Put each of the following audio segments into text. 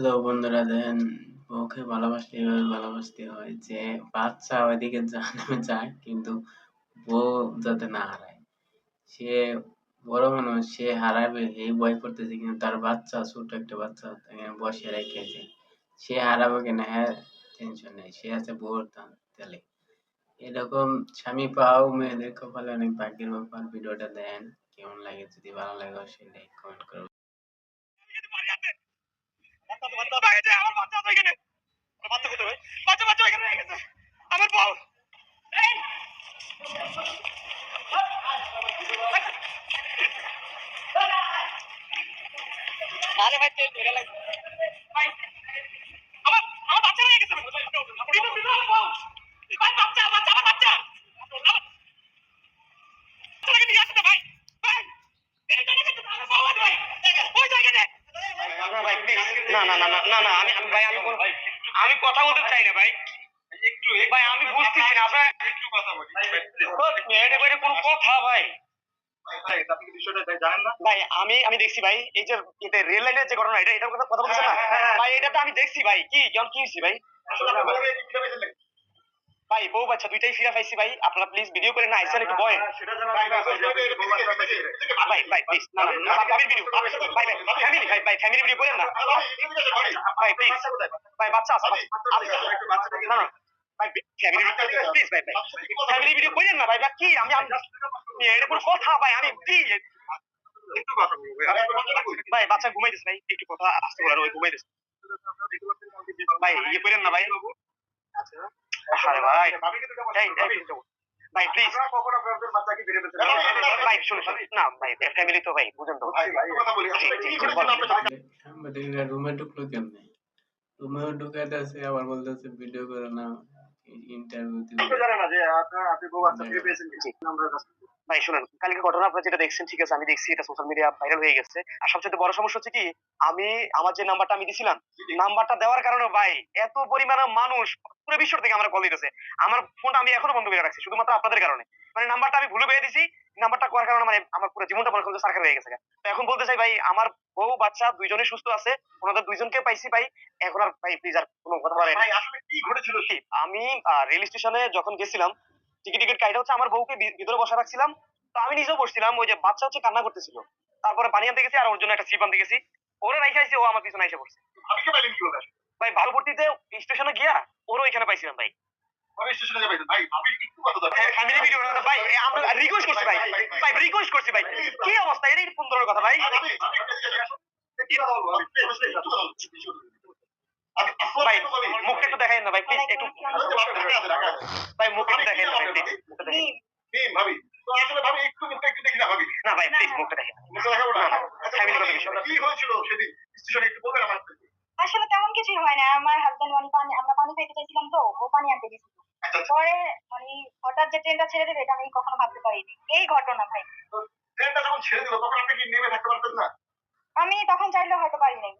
Hello বন্ধুরা দেন বউকে ভালোবাসতে এভাবে ভালোবাসতে হয় যে বাচ্চা ওইদিকে জাহান্নামে যায় কিন্তু বউ যাতে না হারায়। সে বড় মানুষ, সে হারাবে এই ভয় করতেছে, কিন্তু তার বাচ্চা ছোট একটা বাচ্চা তাকে বসে রেখেছে সে হারাবে কিনা হ্যাঁ টেনশন নেই, সে আছে বউর তেলে এরকম স্বামী পাও, মেয়েদের কপালে অনেক ভাগ্যের ব্যাপার। ভিডিওটা দেন কেমন লাগে? যদি ভালো লাগে, অবশ্যই লাইক কমেন্ট করবেন। বাচ্চা তো হয়েছে, আমার বাচ্চা তো এখানে। বাচ্চা কোথায় ভাই? বাচ্চা, বাচ্চা এখানে গেছে। আমার বউ। আরে ভাই, তেল ধরে লাগবে। ভাই, আমার আমার বাচ্চা রয়ে গেছে। ভিতর, ভিতর আমার বউ। ভাই, বাচ্চা, বাচ্চা, আমার বাচ্চা। ভাই। ভাই, তো আছে ভাই। ওই জায়গাটাতে। না ভাই প্লিজ না না না না না আমি আমি ভাই আমি আমি কথা বলতে চাই না ভাই। একটু ভাই আমি বুঝতেছি না আপনার একটু কথা বলি। এটা বাইরে কোনো কথা ভাই। ভাই আমি আমি দেখছি ভাই এই যে এটা রেল লাইনের যে ঘটনা এটা এটার কথা কথা বলছেন না? ভাই এটা তো আমি দেখছি ভাই কি কেমন কি হয়েছে ভাই। ভাই বউ বাচ্চা দুইটাই ফিরা পাইছি ভাই আপনারা প্লিজ ভিডিও করে না আইসেন একটু বয়েন ভাই ভাই প্লিজ না না না ফ্যামিলি ভিডিও ভাই ভাই ফ্যামিলি ভাই ভাই ফ্যামিলি ভিডিও করেন না ভাই প্লিজ ভাই বাচ্চা আছে না না ভাই ফ্যামিলি প্লিজ ভাই ভাই ফ্যামিলি ভিডিও করেন না ভাই কি আমি আমি এটা কোনো কথা ভাই আমি কি ভাই বাচ্চা ঘুমাইতেছে ভাই একটু কথা আসতে বলার ওই ঘুমাইতেছে ভাই ইয়ে করেন না ভাই আরে ভাই। এই এই ভাই প্লিজ ভাই শুনুন শুনুন। না ভাই ফ্যামিলি তো ভাই বুঝেন তো। সাংবাদিকরা রুমে ঢুকলো কেমনে? রুমে ঢুকাইতেছে আবার বলতেছে ভিডিও করে না ইন্টারভিউ দিবে ভাই শুনেন কালকে ঘটনা আপনারা যেটা দেখছেন ঠিক আছে আমি দেখছি এটা সোশ্যাল মিডিয়া ভাইরাল হয়ে গেছে। আর সবচেয়ে বড় সমস্যা হচ্ছে কি আমি আমার যে নাম্বারটা আমি দিছিলাম নাম্বারটা দেওয়ার কারণে ভাই এত পরিমাণে মানুষ পুরো বিশ্ব থেকে আমার কল দিতেছে। আমার ফোনটা আমি এখনও বন্ধ করে রাখছি শুধুমাত্র আপনাদের কারণে। মানে নাম্বারটা আমি ভুলে পেয়ে দিছি নাম্বারটা করার কারণে মানে আমার পুরো জীবনটা মনে করতে সার্কার হয়ে গেছে। তো এখন বলতে চাই ভাই আমার বউ বাচ্চা দুইজনই সুস্থ আছে ওনাদের দুইজনকে পাইছি ভাই এখন আর ভাই প্লিজ আর কোনো কথা বলেন আমি রেল স্টেশনে যখন গেছিলাম টিকিট টিকিট কাইটা হচ্ছে আমার বউকে ভিতরে বসা রাখছিলাম তো আমি নিজেও বসছিলাম ওই যে বাচ্চা হচ্ছে কান্না করতেছিল তারপরে পানি আনতে গেছি আর ওর জন্য একটা সিপ আনতে গেছি ওরে রাইখে আইছি ও আমার পিছনে এসে পড়ছে ভাই ভালোপট্টিতে স্টেশনে গিয়া ওরও এখানে পাইছিলাম ভাই ফ্যামিলি ভিডিও ভাই আমরা রিকোয়েস্ট করছি ভাই ভাই রিকোয়েস্ট করছি ভাই কি অবস্থা এটাই ধরনের কথা ভাই ভাই মুখটা একটু দেখাই না ভাই প্লিজ একটু ভাই মুখটা একটু দেখাই না ভাই প্লিজ মুখটা দেখাই না ভাই প্লিজ মুখটা দেখাই ফ্যামিলি কথা বিষয়। কি হয়েছিল সেদিন? স্টেশনে একটু বলবেন আমার আসলে তেমন কিছুই হয় না। আমার হাজবেন্ড মানে পানি আমরা পানি খাইতে চাইছিলাম তো ও পানি আনতে গেছিল। আচ্ছা পরে মানে হঠাৎ যে ট্রেনটা ছেড়ে দেবে এটা আমি কখনো ভাবতে পারিনি। এই ঘটনা ভাই। ট্রেনটা যখন ছেড়ে দিল তখন আপনি কি নেমে থাকতে পারতেন না? আমি তখন চাইলে হয়তো পারি নাই।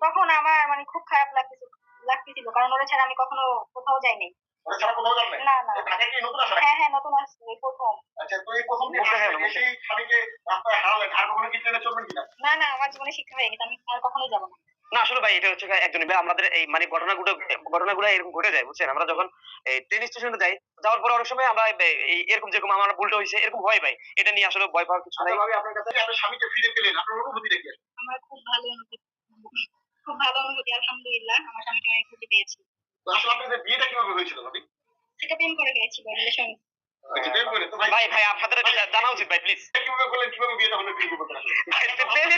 তখন আমার মানে খুব খারাপ লাগতেছিল লাগতেছিল কারণ ওরা ছাড়া আমি কখনো কোথাও যাইনি। ওরা ছাড়া কোথাও যান নাই? না। না? হ্যাঁ হ্যাঁ নতুন আসছে প্রথম। আচ্ছা না না আমার জীবনে শিক্ষা হয়ে গেছে আমি আর কখনোই যাব না। না আসলে ভাই এটা হচ্ছে একজন আমাদের এই মানে ঘটনাগুলো ঘটনাগুলো এরকম ঘটে যায় বুঝছেন? আমরা যখন এই ট্রেন স্টেশনে যাই যাওয়ার পরে অনেক সময় আমরা এই- এরকম যেরকম আমার ভুলটা হয়েছে এরকম হয় ভাই। এটা নিয়ে আসলে ভয় পাওয়ার কিছু নাই। আচ্ছা আপনার কাছে যে আপনি স্বামীকে ফিরে পেলেন আপনার অনুভূতি দেখি আমার খুব ভালো অনুভূতি খুব ভালো অনুভূতি আলহামদুলিল্লাহ আমার স্বামীকে আমি খুঁজে পেয়েছি। তো আসলে আপনাদের বিয়েটা কীভাবে হয়েছিল ভাবি? সেটা প্রেম করে পেয়েছি রিলেশন আচ্ছা, ভাই ভাই আপনাদের জানা উচিত ভাই প্লিজ কীভাবে করলেন কীভাবে বিয়েটা হলো বিয়ে করতে আসলে।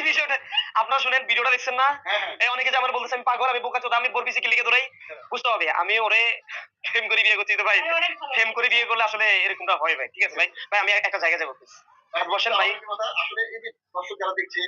বিষয়টা আপনারা শুনেন ভিডিওটা দেখছেন না? হ্যাঁ হ্যাঁ। অনেকে যে আমার বলতেছে আমি পাগল আমি বোকা চোদা আমি বোর পিছে লিখে দৌড়াই বুঝতে হবে। আমি ওরে ফেম করে বিয়ে করছি তো ভাই। প্রেম করে বিয়ে করলে আসলে এরকমটা হয় ভাই ঠিক আছে ভাই? ভাই আমি একটা জায়গায় যাব বসেন ভাই। আসলে এই যে দর্শক যারা দেখছে